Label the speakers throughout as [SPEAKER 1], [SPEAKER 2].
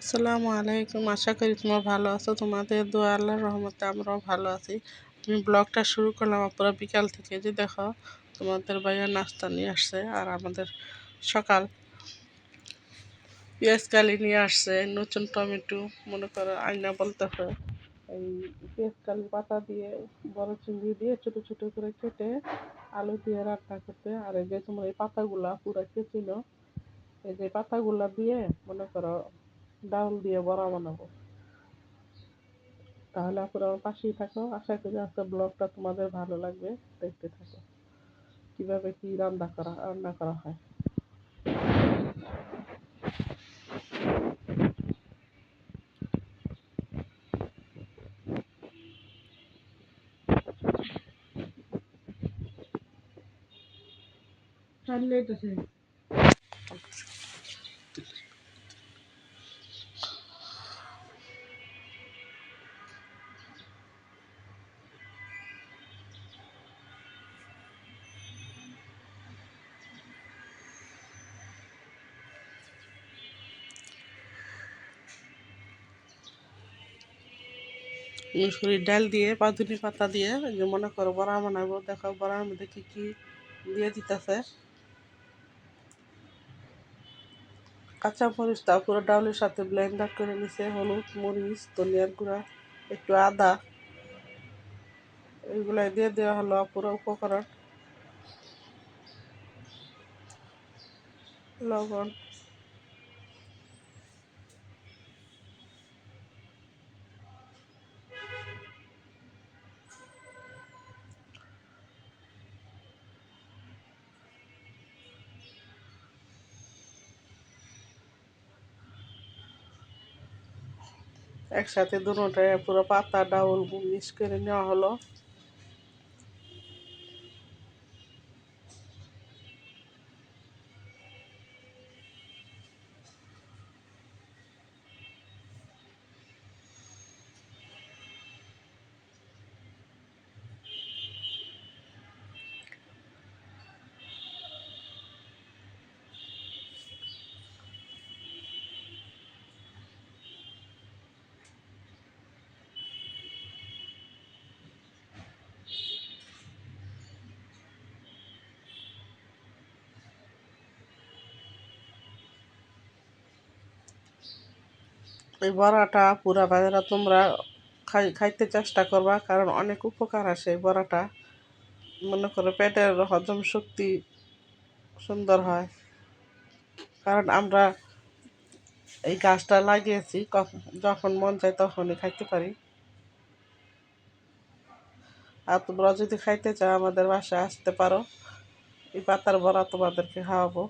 [SPEAKER 1] আসসালামু আলাইকুম। আশা করি তোমরা ভালো আছো। তোমাদের দোয়া আল্লাহর রহমতে আমরাও ভালো আছি। আমি ব্লগটা শুরু করলাম আপনারা বিকাল থেকে। যে দেখো, তোমাদের ভাইয়া নাস্তা নিয়ে আসছে আর আমাদের সকাল পেঁয়াজ কালি নিয়ে আসছে, নতুন টমেটো, মনে করো আয়না বলতে হয় এই পেঁয়াজ কালি পাতা দিয়ে, বড় চিংড়ি দিয়ে ছোট ছোট করে কেটে আলু দিয়ে রান্না করতে। আর এই যে তোমার এই পাতাগুলা পুরো কেছিল এই যে পাতাগুলা দিয়ে মনে করো ডাউল দিয়ে বড়া বানাবো। তাহলে আপনারা আমার পাশেই থাকো। আশা করি আজকে ব্লগটা তোমাদের ভালো লাগবে। দেখতে থাকো। কীভাবে কি রান্না করা রান্না করা হয়। মুসুরির ডাল দিয়ে পাতুনি পাতা দিয়ে যে মনে করো বড়া বানাবো দেখো বড়ার মধ্যে কী কী দিয়ে দিতেছে। কাঁচা মরিচ মরিচটা পুরো ডাউলের সাথে ব্লেন্ডার করে নিছে, হলুদ মরিচ, ধনিয়ার গুঁড়া, একটু আদা, এইগুলাই দিয়ে দেওয়া হলো পুরো উপকরণ। লবণ। একসাথে দুটোটায় পুরো পাতা ডাউল মিক্স করে নেওয়া হলো। এই বড়াটা পুরা বাজারে তোমরা খাই, খাইতে চেষ্টা করবা, কারণ অনেক উপকার আসে এই বড়াটা। মনে করো পেটের হজম শক্তি সুন্দর হয়। কারণ আমরা এই গাছটা লাগিয়েছি যখন মন চায় তখনই খাইতে পারি। আর তোমরা যদি খাইতে চাও, আমাদের বাসায় আসতে পারো। এই পাতার বড়া তোমাদেরকে খাওয়াবো।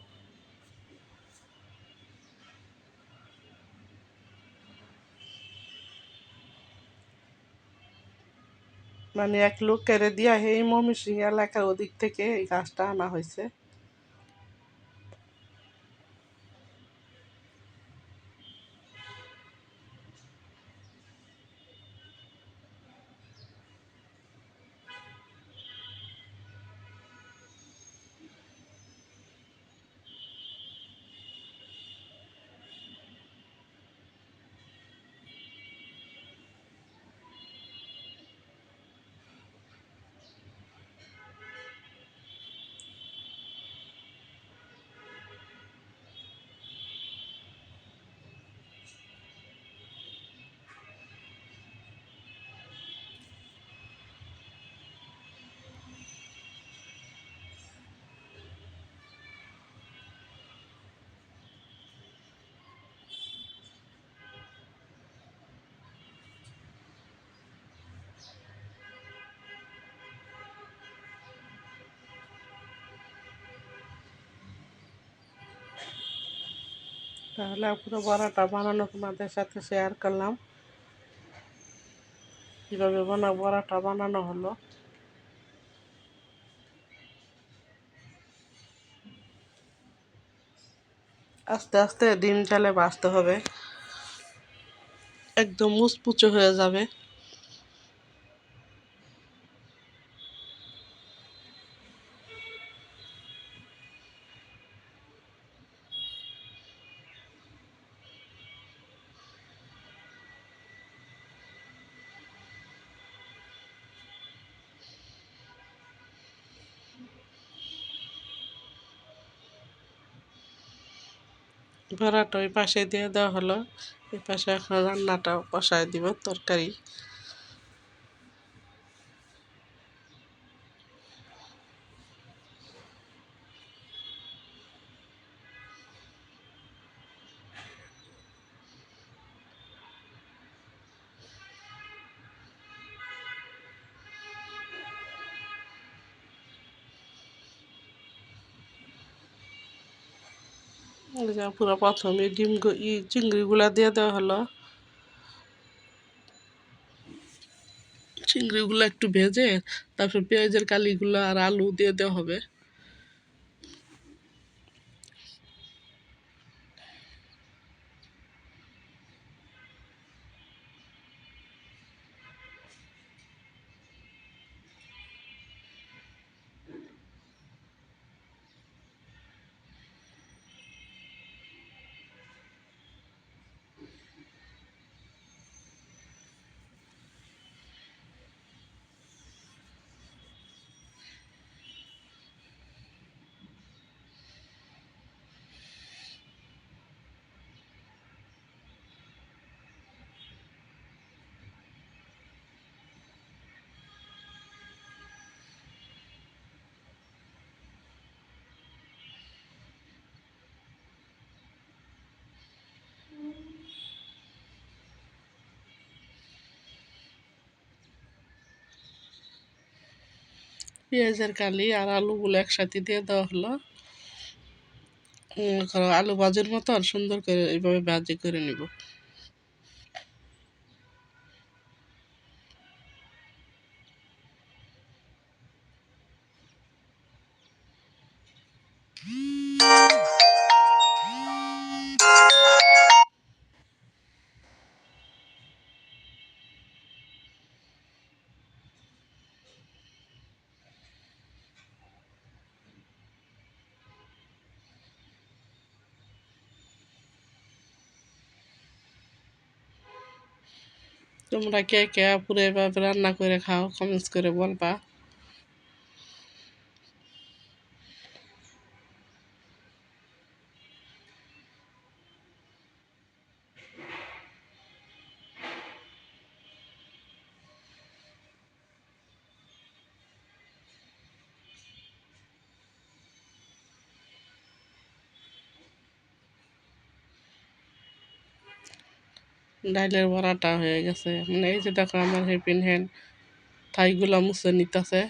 [SPEAKER 1] মানে এক লোক কেড়ে দিয়া এই ময়মনসিং এলাকার ওদিক থেকে এই গাছটা আনা হয়েছে। তাহলে পুরো বড়াটা বানানো তোমাদের সাথে শেয়ার করলাম। কীভাবে বানা বড়াটা বানানো হলো। আস্তে আস্তে ডিম চালে বাঁচতে হবে। একদম মুচপুচো হয়ে যাবে। বড়াটা ওই পাশে দিয়ে দেওয়া হলো। এই পাশে এখন রান্নাটা বসায় দিব তরকারি। পুরো প্রথমে ডিম ই চিংড়িগুলা দিয়ে দেওয়া হলো। চিংড়িগুলো একটু ভেজে তারপর পেঁয়াজের কালিগুলো আর আলু দিয়ে দেওয়া হবে। পেঁয়াজের কালি আর আলুগুলো একসাথে দিয়ে দেওয়া হলো। আলু ভাজির মতো আর সুন্দর করে এইভাবে ভাজি করে নিব। তোমরা কে কে পুরো এভাবে রান্না করে খাও কমেন্টস করে বলবা। ডাইলের বড়াটা হয়ে গেছে। মানে এই যে দেখো আমার হেপিন হ্যান্ড থাইগুলা মুছে নিতেছে।